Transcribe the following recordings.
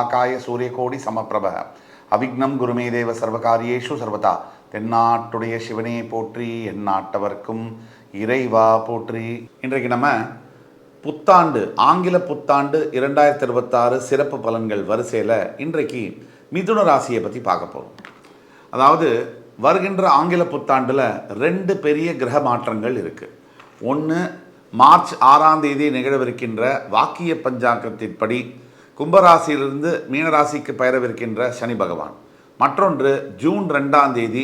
மகாகாய சூரியகோடி சமப்பிரப. அவிக்னம் குருமே தேவ சர்வகாரியேஷு சர்வதா. தென்னாட்டுடைய சிவனையை போற்றி எந்நாட்டவர்க்கும் இறைவா போற்றி. இன்றைக்கு நம்ம புத்தாண்டு ஆங்கில புத்தாண்டு இரண்டாயிரத்தி இருபத்தாறு சிறப்பு பலன்கள் வரிசையில் இன்றைக்கு மிதுன ராசியை பற்றி பார்க்க போகிறோம் அதாவது வருகின்ற ஆங்கில புத்தாண்டில் ரெண்டு பெரிய கிரக மாற்றங்கள் இருக்குது ஒன்று மார்ச் ஆறாம் தேதி நிகழவிருக்கின்ற வாக்கிய பஞ்சாங்கத்தின்படி கும்பராசியிலிருந்து மீனராசிக்கு பெயரவிருக்கின்ற சனி பகவான். மற்றொன்று ஜூன் ரெண்டாம் தேதி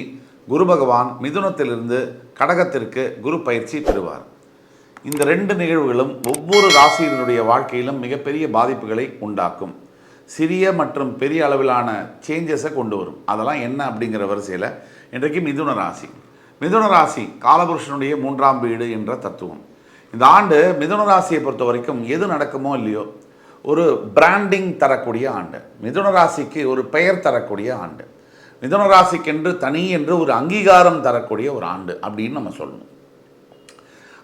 குரு பகவான் மிதுனத்திலிருந்து கடகத்திற்கு குரு பயிற்சி பெறுவார். இந்த ரெண்டு நிகழ்வுகளும் ஒவ்வொரு ராசியினுடைய வாழ்க்கையிலும் மிகப்பெரிய பாதிப்புகளை உண்டாக்கும். சிறிய மற்றும் பெரிய அளவிலான சேஞ்சஸை கொண்டு வரும். அதெல்லாம் என்ன அப்படிங்கிற வரிசையில் இன்றைக்கு மிதுன ராசி. மிதுன ராசி காலபுருஷனுடைய மூன்றாம் வீடு என்ற தத்துவம். இந்த ஆண்டு மிதுன ராசியை பொறுத்த வரைக்கும் எது நடக்குமோ இல்லையோ ஒரு பிராண்டிங் தரக்கூடிய ஆண்டு. மிதுன ராசிக்கு ஒரு பெயர் தரக்கூடிய ஆண்டு. மிதுன ராசிக்கென்று தனி என்று ஒரு அங்கீகாரம் தரக்கூடிய ஒரு ஆண்டு அப்படின்னு நம்ம சொல்லணும்.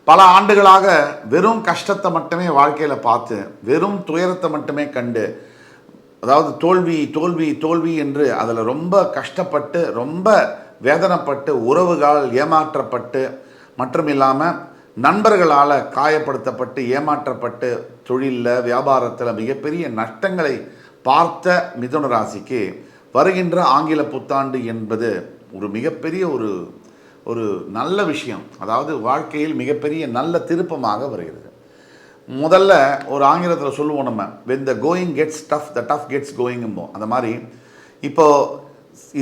பல ஆண்டுகளாக வெறும் கஷ்டத்தை மட்டுமே வாழ்க்கையில் பார்த்து வெறும் துயரத்தை மட்டுமே கண்டு அதாவது தோல்வி தோல்வி தோல்வி என்று அதில் ரொம்ப கஷ்டப்பட்டு ரொம்ப வேதனைப்பட்டு உறவுகளால் ஏமாற்றப்பட்டு மற்றும் இல்லாமல் நண்பர்களால் காயப்படுத்தப்பட்டு ஏமாற்றப்பட்டு தொழிலில் வியாபாரத்தில் மிகப்பெரிய நஷ்டங்களை பார்த்த மிதுன ராசிக்கு வருகின்ற ஆங்கில புத்தாண்டு என்பது ஒரு மிகப்பெரிய ஒரு ஒரு நல்ல விஷயம். அதாவது வாழ்க்கையில் மிகப்பெரிய நல்ல திருப்பமாக வருகிறது. முதல்ல ஒரு ஆங்கிலத்தில் சொல்லுவோம் நம்ம when the going gets tough the tough gets going அந்த மாதிரி இப்போது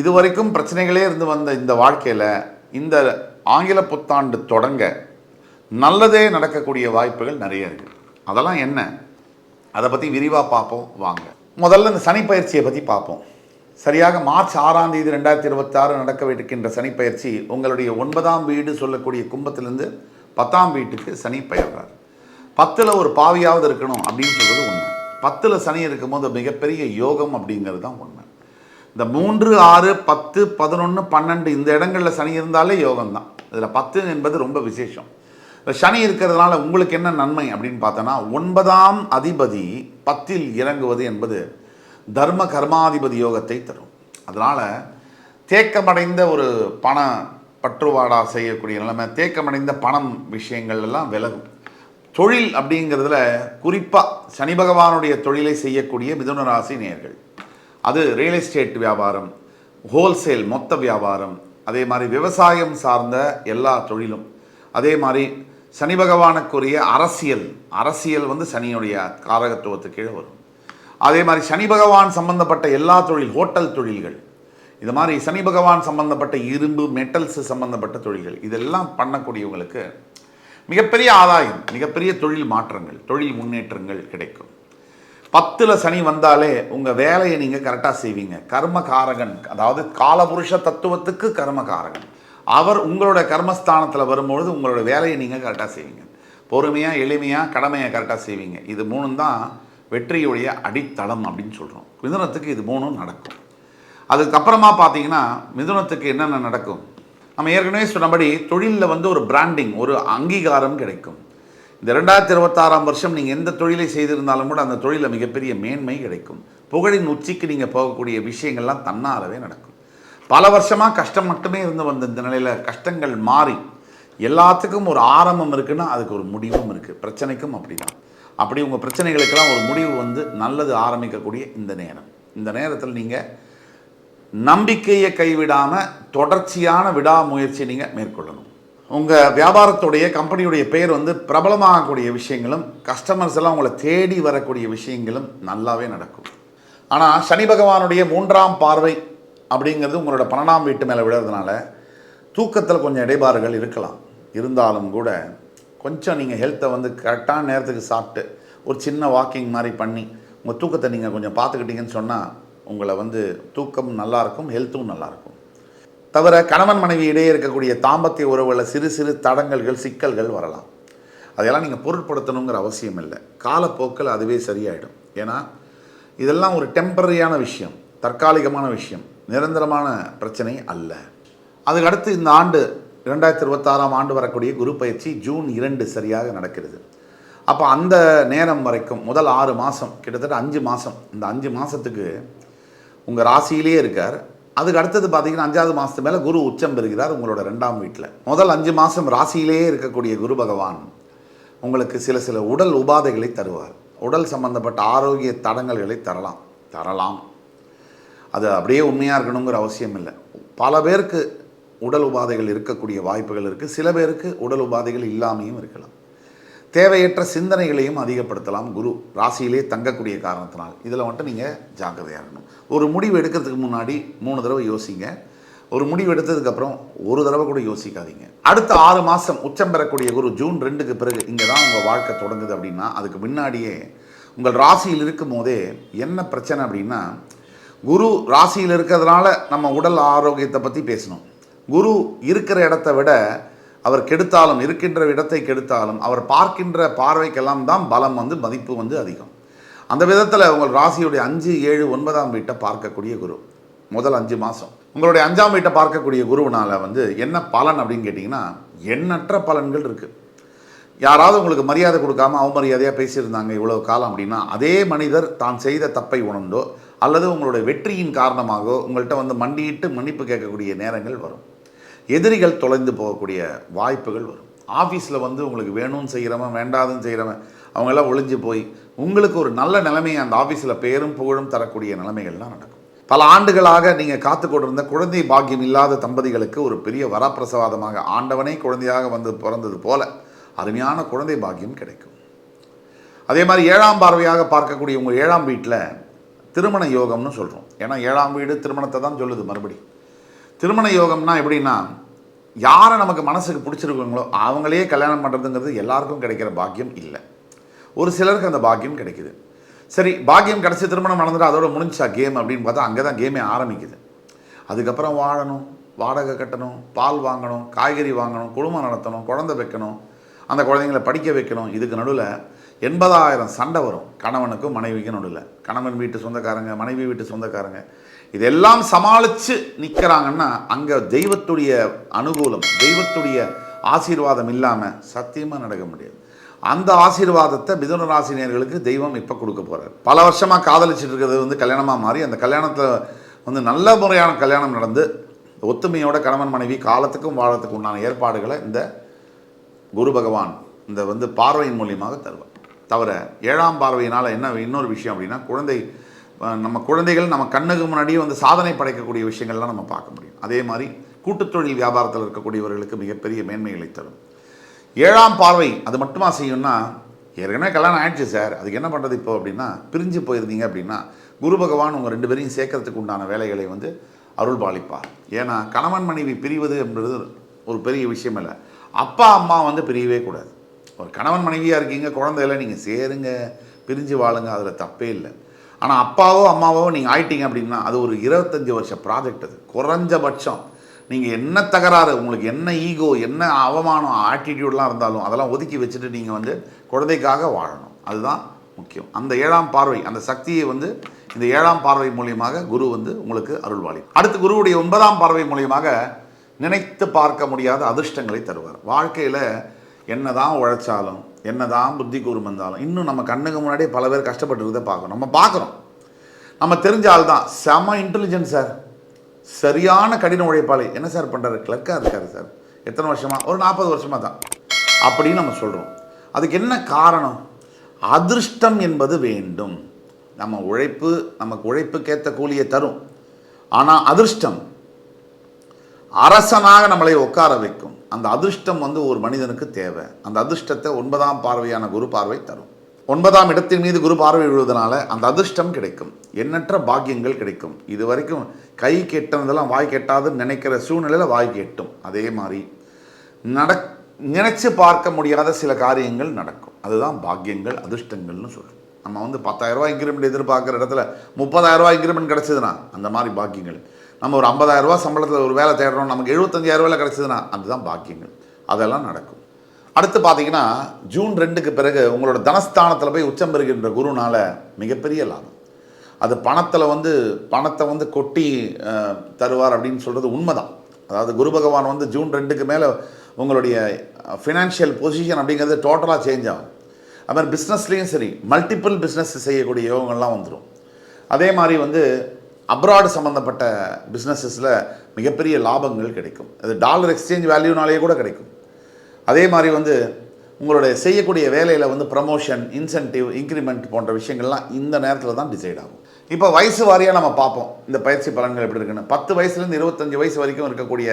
இதுவரைக்கும் பிரச்சனைகளே இருந்து வந்த இந்த வாழ்க்கையில் இந்த ஆங்கில புத்தாண்டு தொடங்க நல்லதே நடக்கக்கூடிய வாய்ப்புகள் நிறைய இருக்குது அதெல்லாம் என்ன? அதை பற்றி விரிவாக பார்ப்போம் வாங்க. முதல்ல இந்த சனிப்பயிற்சியை பற்றி பார்ப்போம். சரியாக மார்ச் ஆறாம் தேதி ரெண்டாயிரத்தி இருபத்தாறு நடக்கவிருக்கின்ற சனி சனிப்பயிற்சி உங்களுடைய ஒன்பதாம் வீடு சொல்லக்கூடிய கும்பத்திலிருந்து பத்தாம் வீட்டுக்கு சனி பயிர்றார். பத்தில் ஒரு பாவியாவது இருக்கணும் அப்படின்னு சொல்கிறது உண்மை. பத்தில் சனி இருக்கும்போது மிகப்பெரிய யோகம் அப்படிங்கிறது தான் உண்மை. இந்த மூன்று ஆறு பத்து பதினொன்று பன்னெண்டு இந்த இடங்களில் சனி இருந்தாலே யோகம் தான் இதில் பத்து என்பது ரொம்ப விசேஷம். இந்த சனி இருக்கிறதுனால உங்களுக்கு என்ன நன்மை அப்படின்னு பார்த்தோன்னா ஒன்பதாம் அதிபதி பத்தில் இறங்குவது என்பது தர்ம கர்மாதிபதி யோகத்தை தரும். அதனால் தேக்கமடைந்த ஒரு பண பற்றுவாடா செய்யக்கூடிய நிலைமை தேக்கமடைந்த பணம் விஷயங்கள் எல்லாம் விலகும். தொழில் அப்படிங்கிறதுல குறிப்பாக சனி பகவானுடைய தொழிலை செய்யக்கூடிய மிதுன ராசி நேர்கள். அது ரியல் எஸ்டேட் வியாபாரம் ஹோல்சேல் மொத்த வியாபாரம் அதே மாதிரி விவசாயம் சார்ந்த எல்லா தொழிலும். அதே மாதிரி சனி பகவானுக்குரிய அரசியல் அரசியல் வந்து சனியுடைய காரகத்துவத்துக்கு கீழே வரும். அதே மாதிரி சனி பகவான் சம்பந்தப்பட்ட எல்லா தொழில் ஹோட்டல் தொழில்கள் இது மாதிரி சனி பகவான் சம்பந்தப்பட்ட இரும்பு மெட்டல்ஸ் சம்பந்தப்பட்ட தொழில்கள் இதெல்லாம் பண்ணக்கூடியவங்களுக்கு மிகப்பெரிய ஆதாயம் மிகப்பெரிய தொழில் மாற்றங்கள் தொழில் முன்னேற்றங்கள் கிடைக்கும். பத்தில் சனி வந்தாலே உங்கள் வேலையை நீங்கள் கரெக்டாக செய்வீங்க. கர்மகாரகன் அதாவது காலபுருஷ தத்துவத்துக்கு கர்ம காரகன் அவர் உங்களோட கர்மஸ்தானத்தில் வரும்பொழுது உங்களோட வேலையை நீங்கள் கரெக்டாக செய்வீங்க. பொறுமையாக எளிமையாக கடமையை கரெக்டாக செய்வீங்க. இது மூணும் தான் வெற்றியுடைய அடித்தளம் அப்படின்னு சொல்கிறோம் மிதுனத்துக்கு இது மூணும் நடக்கும். அதுக்கப்புறமா பார்த்தீங்கன்னா மிதுனத்துக்கு என்னென்ன நடக்கும்? நம்ம ஏற்கனவே சொன்னபடி தொழிலில் வந்து ஒரு பிராண்டிங் ஒரு அங்கீகாரம் கிடைக்கும். இந்த ரெண்டாயிரத்தி இருபத்தாறாம் வருஷம் நீங்கள் எந்த தொழிலை செய்திருந்தாலும் கூட அந்த தொழிலில் மிகப்பெரிய மேன்மை கிடைக்கும். புகழின் உச்சிக்கு நீங்கள் போகக்கூடிய விஷயங்கள்லாம் தன்னாலவே நடக்கும். பல வருஷமாக கஷ்டம் மட்டுமே இருந்து வந்த இந்த நிலையில் கஷ்டங்கள் மாறி எல்லாத்துக்கும் ஒரு ஆரம்பம் இருக்குன்னா அதுக்கு ஒரு முடிவும் இருக்குது பிரச்சனைக்கும் அப்படி தான் அப்படி உங்கள் பிரச்சனைகளுக்கெல்லாம் ஒரு முடிவு வந்து நல்லது ஆரம்பிக்கக்கூடிய இந்த நேரம். இந்த நேரத்தில் நீங்கள் நம்பிக்கையை கைவிடாமல் தொடர்ச்சியான விடாமுயற்சியை நீங்கள் மேற்கொள்ளணும். உங்கள் வியாபாரத்துடைய கம்பெனியுடைய பெயர் வந்து பிரபலமாகக்கூடிய விஷயங்களும் கஸ்டமர்ஸ் எல்லாம் உங்களை தேடி வரக்கூடிய விஷயங்களும் நல்லாவே நடக்கும். ஆனால் சனி பகவானுடைய மூன்றாம் பார்வை அப்படிங்கிறது உங்களோட பன்னெண்டாம் வீட்டு மேலே விடுறதுனால தூக்கத்தில் கொஞ்சம் இடைபாறுகள் இருக்கலாம். இருந்தாலும் கூட கொஞ்சம் நீங்கள் ஹெல்த்தை வந்து கரெக்டான நேரத்துக்கு சாப்பிட்டு ஒரு சின்ன வாக்கிங் மாதிரி பண்ணி உங்கள் தூக்கத்தை நீங்கள் கொஞ்சம் பார்த்துக்கிட்டீங்கன்னு சொன்னால் உங்களை வந்து தூக்கம் நல்லாயிருக்கும் ஹெல்த்தும் நல்லாயிருக்கும் தவிர கணவன் மனைவி இடையே இருக்கக்கூடிய தாம்பத்திய உறவுகளில் சிறு சிறு தடங்கல்கள் சிக்கல்கள் வரலாம். அதையெல்லாம் நீங்கள் பொருட்படுத்தணுங்கிற அவசியம் இல்லை. காலப்போக்கில் அதுவே சரியாயிடும். ஏன்னா இதெல்லாம் ஒரு டெம்பரரியான விஷயம் தற்காலிகமான விஷயம். நிரந்தரமான பிரச்சனை அல்ல. அதுக்கு அடுத்து இந்த ஆண்டு இரண்டாயிரத்தி இருபத்தாறாம் ஆண்டு வரக்கூடிய குரு பயிற்சி ஜூன் இரண்டு சரியாக நடக்கிறது. அப்போ அந்த நேரம் வரைக்கும் முதல் ஆறு மாதம் கிட்டத்தட்ட அஞ்சு மாதம் இந்த அஞ்சு மாதத்துக்கு உங்கள் ராசியிலேயே இருக்கார். அதுக்கு அடுத்தது பார்த்தீங்கன்னா அஞ்சாவது மாதத்து மேலே குரு உச்சம் பெறுகிறார் உங்களோட ரெண்டாம் வீட்டில் முதல் அஞ்சு மாதம் ராசியிலேயே இருக்கக்கூடிய குரு பகவான் உங்களுக்கு சில சில உடல் உபாதைகளை தருவார். உடல் சம்பந்தப்பட்ட ஆரோக்கிய தடங்கல்களை தரலாம். தரலாம். அது அப்படியே உண்மையாக இருக்கணுங்கிற அவசியம் இல்லை. பல பேருக்கு உடல் உபாதைகள் இருக்கக்கூடிய வாய்ப்புகள் இருக்குது சில பேருக்கு உடல் உபாதைகள் இல்லாமையும் இருக்கலாம். தேவையற்ற சிந்தனைகளையும் அதிகப்படுத்தலாம். குரு ராசியிலே தங்கக்கூடிய காரணத்தினால். இதில் வந்துட்டு நீங்கள் ஜாக்கிரதையாக இருக்கணும். ஒரு முடிவு எடுக்கிறதுக்கு முன்னாடி மூணு தடவை யோசிங்க. ஒரு முடிவு எடுத்ததுக்கப்புறம் ஒரு தடவை கூட யோசிக்காதீங்க. அடுத்த ஆறு மாதம் உச்சம் பெறக்கூடிய குரு ஜூன் ரெண்டுக்கு பிறகு இங்கே தான் உங்கள் வாழ்க்கை தொடங்குது அப்படின்னா அதுக்கு முன்னாடியே உங்கள் ராசியில் இருக்கும் போதே என்ன பிரச்சனை அப்படின்னா குரு ராசியில் இருக்கிறதுனால நம்ம உடல் ஆரோக்கியத்தை பற்றி பேசணும். குரு இருக்கிற இடத்தை விட அவர் கெடுத்தாலும் இருக்கின்ற இடத்தை கெடுத்தாலும் அவர் பார்க்கின்ற பார்வைக்கெல்லாம் தான் பலம் வந்து மதிப்பு வந்து அதிகம். அந்த விதத்தில் உங்கள் ராசியுடைய அஞ்சு ஏழு ஒன்பதாம் வீட்டை பார்க்கக்கூடிய குரு. முதல் அஞ்சு மாதம் உங்களுடைய அஞ்சாம் வீட்டை பார்க்கக்கூடிய குருவினால் வந்து என்ன பலன் அப்படின்னு கேட்டிங்கன்னா எண்ணற்ற பலன்கள் இருக்குது யாராவது உங்களுக்கு மரியாதை கொடுக்காம அவமரியாதையாக பேசியிருந்தாங்க இவ்வளோ காலம் அப்படின்னா அதே மனிதர் தான் செய்த தப்பை உணர்ந்தோ அல்லது உங்களுடைய வெற்றியின் காரணமாக உங்கள்கிட்ட வந்து மண்டியிட்டு மன்னிப்பு கேட்கக்கூடிய நேரங்கள் வரும். எதிரிகள் தொலைந்து போகக்கூடிய வாய்ப்புகள் வரும். ஆஃபீஸில் வந்து உங்களுக்கு வேணும்னு செய்கிறவன் வேண்டாதுன்னு செய்கிறவன் அவங்கெல்லாம் ஒளிஞ்சு போய் உங்களுக்கு ஒரு நல்ல நிலைமையை அந்த ஆஃபீஸில் பேரும் புகழும் தரக்கூடிய நிலைமைகள்லாம் நடக்கும். பல ஆண்டுகளாக நீங்கள் காத்து கொண்டிருந்த குழந்தை பாக்கியம் இல்லாத தம்பதிகளுக்கு ஒரு பெரிய வரப்பிரசவாதமாக ஆண்டவனே குழந்தையாக வந்து பிறந்தது போல அருமையான குழந்தை பாக்கியம் கிடைக்கும். அதே மாதிரி ஏழாம் பார்வையாக பார்க்கக்கூடிய உங்கள் ஏழாம் வீட்டில் திருமண யோகம்னு சொல்கிறோம் ஏன்னா ஏழாம் வீடு திருமணத்தை தான் சொல்லுது மறுபடி. திருமண யோகம்னா எப்படின்னா யாரை நமக்கு மனசுக்கு பிடிச்சிருக்காங்களோ அவங்களே கல்யாணம் பண்ணுறதுங்கிறது எல்லாருக்கும் கிடைக்கிற பாக்கியம் இல்லை. ஒரு சிலருக்கு அந்த பாக்கியம் கிடைக்குது. சரி பாக்கியம் கிடச்சி திருமணம் நடந்துட்டு அதோட முடிஞ்சா கேம் அப்படின்னு பார்த்தா அங்கே தான் கேமே ஆரம்பிக்குது. அதுக்கப்புறம் வாழணும் வாடகை கட்டணும் பால் வாங்கணும் காய்கறி வாங்கணும் குடும்பம் நடத்தணும் குழந்தை வைக்கணும் அந்த குழந்தைங்களை படிக்க வைக்கணும் இதுக்கு நடுவில் எண்பதாயிரம் சண்டை வரும். கணவனுக்கும் மனைவிக்கும் நடுவில். கணவன் வீட்டு சொந்தக்காரங்க மனைவி வீட்டு சொந்தக்காரங்க. இதெல்லாம் சமாளித்து நிற்கிறாங்கன்னா அங்கே தெய்வத்துடைய அனுகூலம் தெய்வத்துடைய ஆசீர்வாதம் இல்லாமல் சத்தியமாக நடக்க முடியாது. அந்த ஆசீர்வாதத்தை மிதுன ராசினியர்களுக்கு தெய்வம் இப்போ கொடுக்க போகிறார் பல வருஷமாக காதலிச்சிட்டு இருக்கிறது வந்து கல்யாணமாக மாறி அந்த கல்யாணத்தில் வந்து நல்ல முறையான கல்யாணம் நடந்து ஒத்துமையோட கணவன் மனைவி காலத்துக்கும் வாழத்துக்கு உண்டான ஏற்பாடுகளை இந்த குரு பகவான் இந்த வந்து பார்வையின் மூலியமாக தருவார். தவிர ஏழாம் பார்வையினால் என்ன இன்னொரு விஷயம் அப்படின்னா குழந்தை நம்ம குழந்தைகள் நம்ம கண்ணுக்கு முன்னாடியே வந்து சாதனை படைக்கக்கூடிய விஷயங்கள்லாம் நம்ம பார்க்க முடியும். அதே மாதிரி கூட்டுத்தொழில் வியாபாரத்தில் இருக்கக்கூடியவர்களுக்கு மிகப்பெரிய மேன்மைகளை தரும். ஏழாம் பார்வை அது மட்டுமா செய்யும்னா ஏற்கனவே கல்யாணம் ஆயிடுச்சு சார் அதுக்கு என்ன பண்ணுறது இப்போ அப்படின்னா பிரிஞ்சு போயிருந்தீங்க அப்படின்னா குரு பகவான் உங்கள் ரெண்டு பேரையும் சேர்க்கறதுக்கு உண்டான வேலைகளை வந்து அருள் பாலிப்பார் ஏன்னா கணவன் மனைவி பிரிவது என்பது ஒரு பெரிய விஷயம் இல்லை. அப்பா அம்மா வந்து பிரியவே கூடாது. ஒரு கணவன் மனைவியாக இருக்கீங்க குழந்தையில நீங்கள் சேருங்க பிரிஞ்சு வாழுங்க அதில் தப்பே இல்லை. ஆனால் அப்பாவோ அம்மாவோ நீங்கள் ஆயிட்டீங்க அப்படின்னா அது ஒரு இருபத்தஞ்சி வருஷ ப்ராஜெக்ட் அது. குறைஞ்சபட்சம். நீங்கள் என்ன தகராறு உங்களுக்கு என்ன ஈகோ என்ன அவமானம் ஆட்டிடியூட்லாம் இருந்தாலும் அதெல்லாம் ஒதுக்கி வச்சுட்டு நீங்கள் வந்து குழந்தைக்காக வாழணும். அதுதான் முக்கியம். அந்த ஏழாம் பார்வை அந்த சக்தியை வந்து இந்த ஏழாம் பார்வை மூலியமாக குரு வந்து உங்களுக்கு அருள்வாளி அடுத்து குருவுடைய ஒன்பதாம் பார்வை மூலியமாக நினைத்து பார்க்க முடியாத அதிர்ஷ்டங்களை தருவார். வாழ்க்கையில் என்னதான் உழைச்சாலும் என்னதான் புத்தி கூர்மம் வந்தாலும் இன்னும் நம்ம கண்ணுக்கு முன்னாடியே பல பேர் கஷ்டப்பட்டுருக்கதை பார்க்கணும். நம்ம பார்க்குறோம் நம்ம தெரிஞ்ச ஆள் தான். செம இன்டெலிஜென்ட் சார் சரியான கடின உழைப்பாளி. என்ன சார் பண்ணுறாரு கிளர்க்காக இருக்காரு சார் எத்தனை வருஷமா? ஒரு நாற்பது வருஷமா தான். அப்படின்னு நம்ம சொல்கிறோம் அதுக்கு என்ன காரணம்? அதிர்ஷ்டம் என்பது வேண்டும். நம்ம உழைப்பு நமக்கு உழைப்புக்கேற்ற கூலியை தரும். ஆனால் அதிர்ஷ்டம். அரசனாக நம்மளை உட்கார வைக்கும். அந்த அதிர்ஷ்டம் வந்து ஒரு மனிதனுக்கு தேவை. அந்த அதிர்ஷ்டத்தை ஒன்பதாம் பார்வையான குரு பார்வை தரும். ஒன்பதாம் இடத்தின் மீது குரு பார்வை விழுவதனால அந்த அதிர்ஷ்டம் கிடைக்கும். எண்ணற்ற பாக்கியங்கள் கிடைக்கும். இது வரைக்கும் கை கெட்டதெல்லாம் வாய் கெட்டாதுன்னு நினைக்கிற சூழ்நிலையில் வாய் கெட்டும். அதே மாதிரி நடக் நினைச்சு பார்க்க முடியாத சில காரியங்கள் நடக்கும். அதுதான் பாக்கியங்கள் அதிர்ஷ்டங்கள்னு சொல்கிறோம் நம்ம வந்து பத்தாயிரரூபா இன்க்ரிமெண்ட் எதிர்பார்க்குற இடத்துல முப்பதாயிரரூபா இன்க்ரிமெண்ட் கிடச்சிதுன்னா அந்த மாதிரி பாக்கியங்கள். நம்ம ஒரு ஐம்பதாயிரரூபா சம்பளத்தில் ஒரு வேலை தேடுறோம் நமக்கு 75000 கிடச்சிதுன்னா அதுதான் பாக்கியங்கள். அதெல்லாம் நடக்கும். அடுத்து பார்த்தீங்கன்னா ஜூன் ரெண்டுக்கு பிறகு உங்களோட தனஸ்தானத்தில் போய் உச்சம் பெறுகின்ற குருனால் மிகப்பெரிய லாபம். அது பணத்தில் வந்து பணத்தை வந்து கொட்டி தருவார் அப்படின்னு சொல்கிறது உண்மைதான். அதாவது குரு பகவான் வந்து ஜூன் ரெண்டுக்கு மேலே உங்களுடைய ஃபினான்ஷியல் பொசிஷன் அப்படிங்கிறது டோட்டலாக சேஞ்ச் ஆகும். அது மாதிரி பிஸ்னஸ்லேயும் சரி மல்டிப்புள் பிஸ்னஸ் செய்யக்கூடிய யோகங்கள்லாம் வந்துடும் அதே மாதிரி வந்து அப்ராடு சம்மந்தப்பட்ட பிஸ்னஸஸில் மிகப்பெரிய லாபங்கள் கிடைக்கும். அது டாலர் எக்ஸ்சேஞ்ச் வேல்யூனாலேயே கூட கிடைக்கும். அதே மாதிரி வந்து உங்களுடைய செய்யக்கூடிய வேலையில் வந்து ப்ரமோஷன் இன்சென்டிவ் இன்க்ரிமெண்ட் போன்ற விஷயங்கள்லாம் இந்த நேரத்தில் தான் டிசைட் ஆகும். இப்போ வயசு வாரியாக நம்ம பார்ப்போம். இந்த பயிற்சி பலன்கள் எப்படி இருக்குன்னு. பத்து வயசுலேருந்து இருபத்தஞ்சு வயசு வரைக்கும் இருக்கக்கூடிய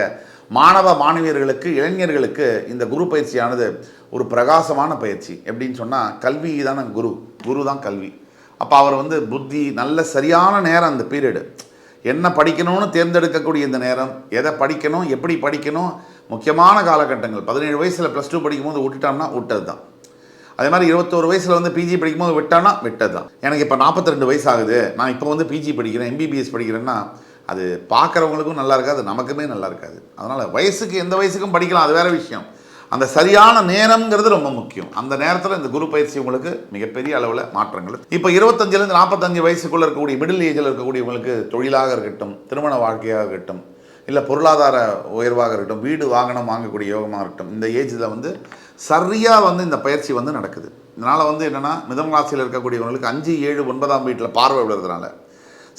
மாணவ மாணவியர்களுக்கு இளைஞர்களுக்கு இந்த குரு பயிற்சியானது ஒரு பிரகாசமான பயிற்சி. எப்படின்னு சொன்னால் கல்வி தானே குரு. குரு தான் கல்வி. அப்போ அவர் வந்து புத்தி நல்ல சரியான நேரம் அந்த பீரியடு என்ன படிக்கணும்னு தேர்ந்தெடுக்கக்கூடிய இந்த நேரம் எதை படிக்கணும் எப்படி படிக்கணும் முக்கியமான காலகட்டங்கள். பதினேழு வயசில் ப்ளஸ் டூ படிக்கும்போது விட்டுட்டோம்னா விட்டது தான் அதே மாதிரி இருபத்தோரு வயசில் வந்து பிஜி படிக்கும்போது விட்டானா விட்டது தான் எனக்கு இப்போ நாற்பத்தி ரெண்டு வயசு ஆகுது நான் இப்போ வந்து பிஜி படிக்கிறேன் எம்பிபிஎஸ் படிக்கிறேன்னா அது பார்க்குறவங்களுக்கும் நல்லா இருக்காது நமக்குமே நல்லா இருக்காது. அதனால் வயசுக்கு எந்த வயசுக்கும் படிக்கலாம் அது வேறு விஷயம். அந்த சரியான நேரம்ங்கிறது ரொம்ப முக்கியம். அந்த நேரத்தில் இந்த குரு பயிற்சி உங்களுக்கு மிகப்பெரிய அளவில் மாற்றங்கள். இப்போ இருபத்தஞ்சிலேருந்து நாற்பத்தஞ்சு வயசுக்குள்ளே இருக்கக்கூடிய மிடில் ஏஜில் இருக்கக்கூடியவங்களுக்கு தொழிலாக இருக்கட்டும் திருமண வாழ்க்கையாக இருக்கட்டும் இல்லை பொருளாதார உயர்வாக இருக்கட்டும் வீடு வாகனம் வாங்கக்கூடிய யோகமாக இருக்கட்டும் இந்த ஏஜில் வந்து சரியாக வந்து இந்த பயிற்சி வந்து நடக்குது. இதனால் வந்து என்னென்னா மிதம் ராசியில் இருக்கக்கூடியவங்களுக்கு அஞ்சு ஏழு ஒன்பதாம் வீட்டில் பார்வை விழுறதுனால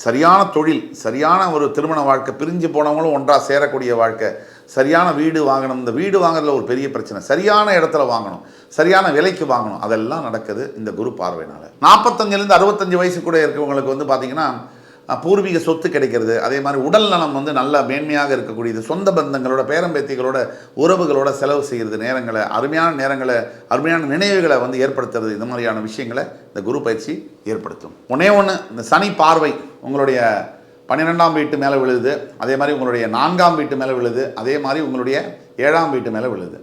சரியான தொழில் சரியான ஒரு திருமண வாழ்க்கை பிரிஞ்சு போனவங்களும் ஒன்றாக சேரக்கூடிய வாழ்க்கை சரியான வீடு வாங்கணும். இந்த வீடு வாங்குறதுல ஒரு பெரிய பிரச்சனை. சரியான இடத்துல வாங்கணும். சரியான விலைக்கு வாங்கணும். அதெல்லாம் நடக்குது இந்த குரு பார்வையினால. நாற்பத்தஞ்சிலேருந்து அறுபத்தஞ்சு வயசு கூட இருக்கிறவங்களுக்கு வந்து பார்த்தீங்கன்னா பூர்வீக சொத்து கிடைக்கிறது. அதே மாதிரி உடல் நலம் வந்து நல்லா மேன்மையாக இருக்கக்கூடியது. சொந்த பந்தங்களோட பேரம்பேத்திகளோட உறவுகளோட செலவு செய்கிறது நேரங்களை அருமையான நேரங்களை அருமையான நினைவுகளை வந்து ஏற்படுத்துறது இந்த மாதிரியான விஷயங்களை இந்த குரு பயிற்சி ஏற்படுத்தும். ஒன்றே ஒன்று இந்த சனி பார்வை உங்களுடைய பன்னிரெண்டாம் வீட்டு மேலே விழுது அதே மாதிரி உங்களுடைய நான்காம் வீட்டு மேலே விழுது அதே மாதிரி உங்களுடைய ஏழாம் வீட்டு மேலே விழுது.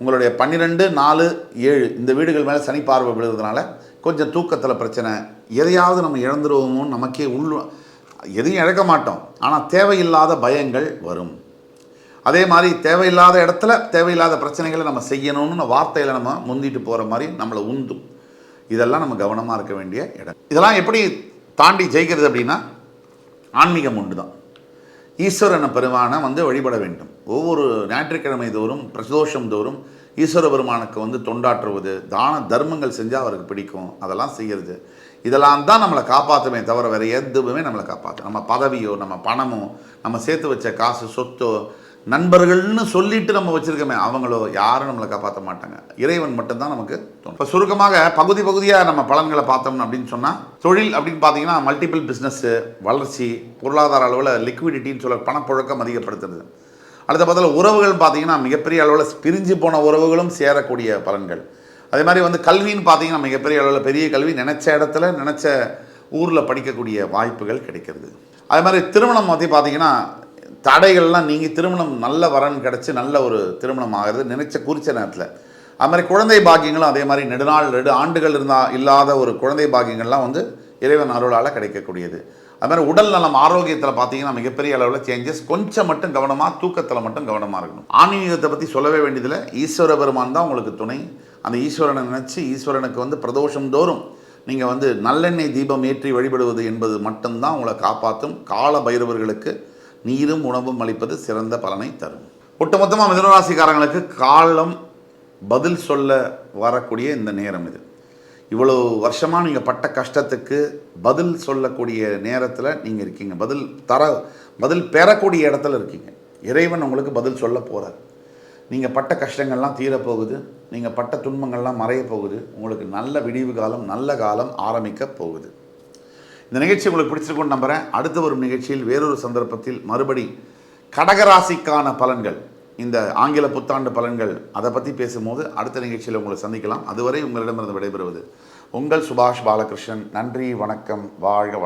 உங்களுடைய பன்னிரெண்டு நாலு ஏழு இந்த வீடுகள் மேலே சனி பார்வை விழுதுனால கொஞ்சம் தூக்கத்தில் பிரச்சனை. எதையாவது நம்ம இழந்துருவோமோன்னு நமக்கே உள் எதையும் இழக்க மாட்டோம். ஆனால் தேவையில்லாத பயங்கள் வரும். அதே மாதிரி தேவையில்லாத இடத்துல தேவையில்லாத பிரச்சனைகளை நம்ம செய்யணும்னு வார்த்தையில் நம்ம முந்திட்டு போகிற மாதிரி நம்மளை உந்தும். இதெல்லாம் நம்ம கவனமாக இருக்க வேண்டிய இடம். இதெல்லாம் எப்படி தாண்டி ஜெயிக்கிறது அப்படின்னா ஆன்மீகம் உண்டு தான் ஈஸ்வரன பெருமானை வந்து வழிபட வேண்டும். ஒவ்வொரு ஞாயிற்றுக்கிழமை தோறும் பிரதோஷம் தோறும் ஈஸ்வர பெருமானுக்கு வந்து தொண்டாற்றுவது தான தர்மங்கள் செஞ்சால் அவருக்கு பிடிக்கும். அதெல்லாம் செய்கிறது இதெல்லாம் தான் நம்மளை காப்பாற்றுமே தவிர வேறு எதுவுமே நம்மளை காப்பாற்றும் நம்ம பதவியோ நம்ம பணமோ நம்ம சேர்த்து வச்ச காசு சொத்தோ நண்பர்கள்னு சொல்லிட்டு நம்ம வச்சுருக்கோமே அவங்களோ யாரும் நம்மளை காப்பாற்ற மாட்டாங்க. இறைவன் மட்டும்தான் நமக்கு தோணும். இப்போ சுருக்கமாக பகுதி பகுதியாக நம்ம பலன்களை பார்த்தோம் அப்படின்னு சொன்னால் தொழில் அப்படின்னு பார்த்தீங்கன்னா மல்டிபிள் பிஸ்னஸ்ஸு வளர்ச்சி பொருளாதார அளவில் லிக்விடிட்டின்னு சொல்ல பணப்புழக்கம் அதிகப்படுத்துறது. அடுத்த பதில் உறவுகள் பார்த்தீங்கன்னா மிகப்பெரிய அளவில் பிரிஞ்சு போன உறவுகளும் சேரக்கூடிய பலன்கள். அதே மாதிரி வந்து கல்வின்னு பார்த்தீங்கன்னா மிகப்பெரிய அளவில் பெரிய கல்வி நினச்ச இடத்துல நினச்ச ஊரில் படிக்கக்கூடிய வாய்ப்புகள் கிடைக்கிறது. அதே மாதிரி திருமணம் பற்றி பார்த்தீங்கன்னா தடைகள்லாம் நீங்கள் திருமணம் நல்ல வரன் கிடச்சி நல்ல ஒரு திருமணம் ஆகிறது நினைச்ச குறித்த நேரத்தில். அது மாதிரி குழந்தை பாக்கியங்களும் அதே மாதிரி நெடுநாள் ரெண்டு ஆண்டுகள் இருந்தால் இல்லாத ஒரு குழந்தை பாக்கியங்கள்லாம் வந்து இறைவன் அருளால் கிடைக்கக்கூடியது. அது மாதிரி உடல் நலம் ஆரோக்கியத்தில் பார்த்தீங்கன்னா மிகப்பெரிய அளவில் சேஞ்சஸ் கொஞ்சம் மட்டும் கவனமாக தூக்கத்தில் மட்டும் கவனமாக இருக்கணும். ஆன்மீகத்தை பற்றி சொல்லவே வேண்டியதில்லை. ஈஸ்வர பெருமான் தான் உங்களுக்கு துணை. அந்த ஈஸ்வரனை நினச்சி ஈஸ்வரனுக்கு வந்து பிரதோஷம் தோறும் நீங்கள் வந்து நல்லெண்ணெய் தீபம் ஏற்றி வழிபடுவது என்பது மட்டும்தான் உங்களை காப்பாற்றும் கால பைரவர்களுக்கு நீரும் உணவும் அளிப்பது சிறந்த பலனை தரும். ஒட்டுமொத்தமாக மிதனராசிக்காரங்களுக்கு காலம் பதில் சொல்ல வரக்கூடிய இந்த நேரம் இது. இவ்வளோ வருஷமாக நீங்கள் பட்ட கஷ்டத்துக்கு பதில் சொல்லக்கூடிய நேரத்தில் நீங்கள் இருக்கீங்க. பதில் தர பதில் பெறக்கூடிய இடத்துல இருக்கீங்க. இறைவன் உங்களுக்கு பதில் சொல்ல போகிறார் நீங்கள் பட்ட கஷ்டங்கள்லாம் தீரப்போகுது. நீங்கள் பட்ட துன்பங்கள்லாம் மறைய போகுது உங்களுக்கு நல்ல விடிவு காலம் நல்ல காலம் ஆரம்பிக்க போகுது. இந்த நிகழ்ச்சி உங்களுக்கு பிடிச்சிருக்கும்னு நம்புகிறேன் அடுத்த வரும் நிகழ்ச்சியில் வேறொரு சந்தர்ப்பத்தில் மறுபடி கடகராசிக்கான பலன்கள் இந்த ஆங்கில புத்தாண்டு பலன்கள் அதை பற்றி பேசும்போது அடுத்த நிகழ்ச்சியில் உங்களை சந்திக்கலாம். அதுவரை உங்களிடமிருந்து விடைபெறுவது உங்கள் சுபாஷ் பாலகிருஷ்ணன். நன்றி வணக்கம் வாழ்க